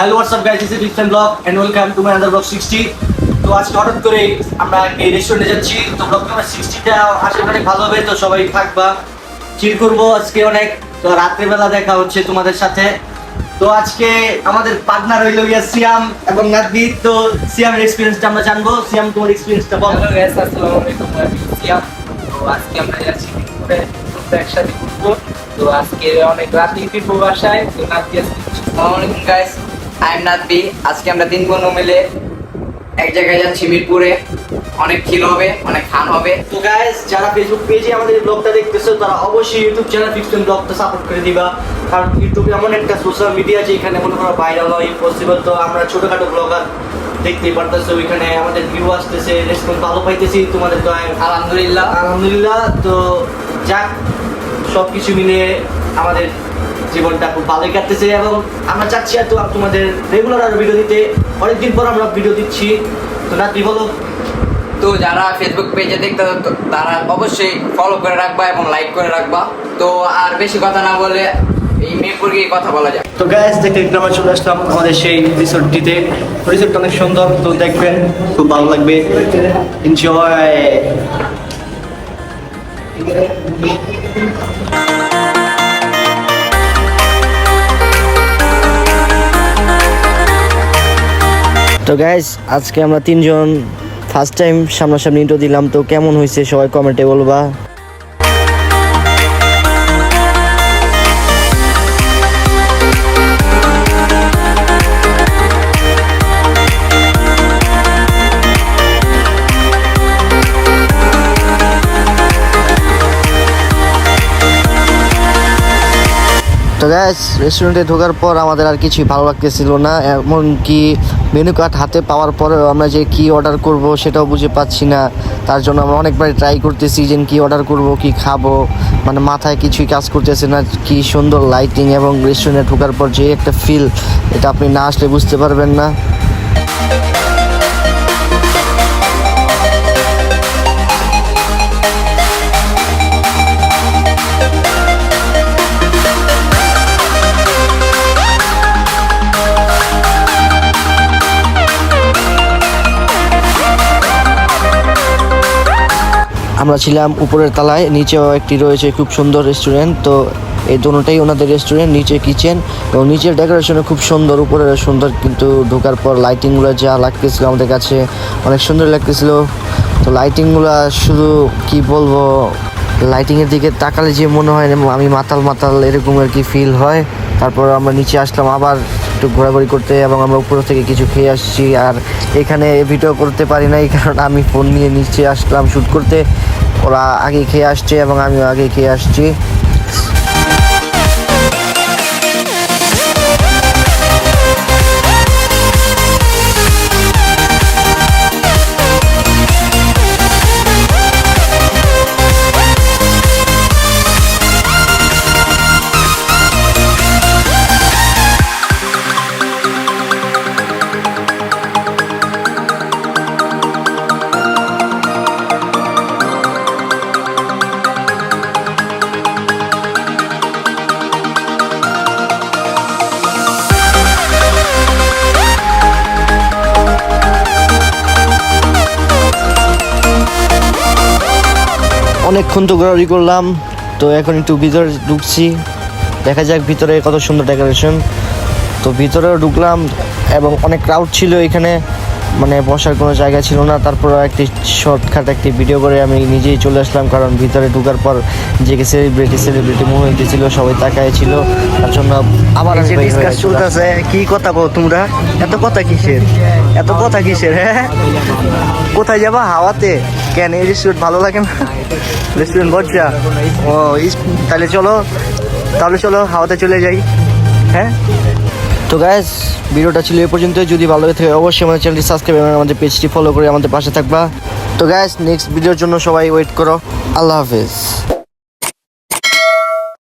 Hello WhatsApp guys this is big fan blog and welcome to my other blog 60 তো আজকে হঠাৎ করে আমরা এই রেস্টুরেন্টে যাচ্ছি। তো ব্লগ নাম্বার 60টা আশা করি ভালো হবে, তো সবাই থাকবা। চিল করব আজকে অনেক। তো রাত্রিবেলা দেখা হচ্ছে তোমাদের সাথে। তো আজকে আমাদের পার্টনার হইল গিয়া সিয়াম এবং নাদবি তো সিয়ামের এক্সপিরিয়েন্সটা আমরা জানব। সিয়াম, তোমার এক্সপিরিয়েন্সটা বল। আসসালামু আলাইকুম সিয়াম। তো আজকে আমরা যাচ্ছি একসাথে ঘুরবো। তো আজকে অনেক রাতে ফিরবো বাসায়। তো নাতি আজকে আসসালামু আলাইকুম গাইস আই এম নাদবি আজকে আমরা তিন বন্ধু মিলে এক জায়গায় যাচ্ছি মিরপুরে। অনেক খিল হবে অনেক খান হবে। তো গাইস যারা ফেসবুক পেজে আমাদের ব্লগটা দেখতেছো তারা অবশ্যই ইউটিউব চ্যানেল ফিক্সন ব্লগটা সাপোর্ট করে দিবা। কারণ ইউটিউব এমন একটা সোশ্যাল মিডিয়া যে এখানে মনে করো ভাইরাল হয় ইম্পসিবল তো আমরা ছোটখাটো ব্লগার দেখতেই পারতেছো ওইখানে আমাদের ভিউ আসতেছে রেসপন্স ভালো পাইতেছি তোমাদের তো আলহামদুলিল্লাহ। আলহামদুলিল্লাহ। তো যাক সব কিছু মিলিয়ে আমাদের জীবনটা খুব ভালোই কাটতেছে এবং আমরা চাচ্ছি আর তো তোমাদের রেগুলার আরও ভিডিও দিতে অনেকদিন পর আমরা ভিডিও দিচ্ছি। তো নাতি বলো। তো যারা ফেসবুক পেজে দেখতে তারা অবশ্যই ফলো করে রাখবা এবং লাইক করে রাখবা। তো আর বেশি কথা না বলে এই মিরপুর গিয়ে কথা বলা যায় তো গ্যাস দেখতে দেখতে আমরা চলে আসলাম আমাদের সেই রিসোর্টটিতে রিসোর্টটা অনেক সুন্দর তো দেখবেন খুব ভালো লাগবে। এনজয় তো গাইস আজকে আমরা তিনজন ফার্স্ট টাইম সামনাসামনি ইন্টো দিলাম, তো কেমন হয়েছে সবাই কমেন্টে বলবা। তো গ্যাস রেস্টুরেন্টে ঢোকার পর আমাদের আর কিছুই ভালো লাগতেছিল না। এমনকি মেনু কার্ড হাতে পাওয়ার পরেও আমরা যে কি অর্ডার করব সেটাও বুঝে পাচ্ছি না। তার জন্য আমরা অনেকবার ট্রাই করতেছি যে কি অর্ডার করব, কি খাব। মানে মাথায় কিছুই কাজ করতেছে না। কি সুন্দর লাইটিং এবং রেস্টুরেন্টে ঢোকার পর যে একটা ফিল এটা আপনি না আসলে বুঝতে পারবেন না। আমরা ছিলাম উপরের তলায়, নিচেও একটি রয়েছে খুব সুন্দর রেস্টুরেন্ট তো এই দুটোটাই ওনাদের রেস্টুরেন্ট নিচে কিচেন এবং নিচের ডেকোরেশনও খুব সুন্দর, উপরে সুন্দর কিন্তু ঢোকার পর লাইটিংগুলো যা লাগতেছিল আমাদের কাছে অনেক সুন্দর লাগতেছিল। তো লাইটিংগুলো শুধু কি বলব লাইটিংয়ের দিকে তাকালে যে মনে হয় আমি মাতাল মাতাল এরকম আর কি ফিল হয়। তারপর আমরা নিচে আসলাম আবার একটু ঘোরাঘুরি করতে এবং আমরা উপর থেকে কিছু খেয়ে আসছি। আর এখানে ভিডিও করতে পারি নাই, কারণ আমি ফোন নিয়ে নিচে আসলাম শ্যুট করতে। ওরা আগে খেয়ে আসছে এবং আমিও আগে খেয়ে আসছি। অনেকক্ষণ তো ঘোরাঘুরি করলাম, তো এখন একটু ভিতরে ঢুকছি। দেখা যাক ভিতরে কত সুন্দর ডেকোরেশন তো ভিতরেও ঢুকলাম এবং অনেক ক্রাউড ছিল এখানে। মানে বসার কোনো জায়গা ছিল না। তারপর একটি শর্টকাট একটি ভিডিও করে আমি নিজেই চলে আসলাম কারণ ভিতরে ঢুকার পর যে সেলিব্রিটি সেলিব্রিটি মনে হইতেছিল সবাই তাকায় ছিল। তার জন্য আবার। চলতেছে কি কথা বল তোমরা? এত কথা কিসের? এত কথা কিসের হ্যাঁ? কোথায় যাবা? হাওয়াতে? কেন? এই রেস্টুরেন্ট ভালো লাগে না? রেস্টুরেন্ট বজ্জা ও তাহলে চলো তাহলে চলো হাওয়াতে চলে যাই হ্যাঁ? তো গ্যাস ভিডিওটা ছিল এ পর্যন্ত যদি ভালো লাগে থাকে, অবশ্যই আমাদের চ্যানেলটি সাবস্ক্রাইব এবং আমাদের পেজটি ফলো করে আমাদের পাশে থাকবা। তো গ্যাস নেক্সট ভিডিওর জন্য সবাই ওয়েট করো। আল্লাহ হাফেজ।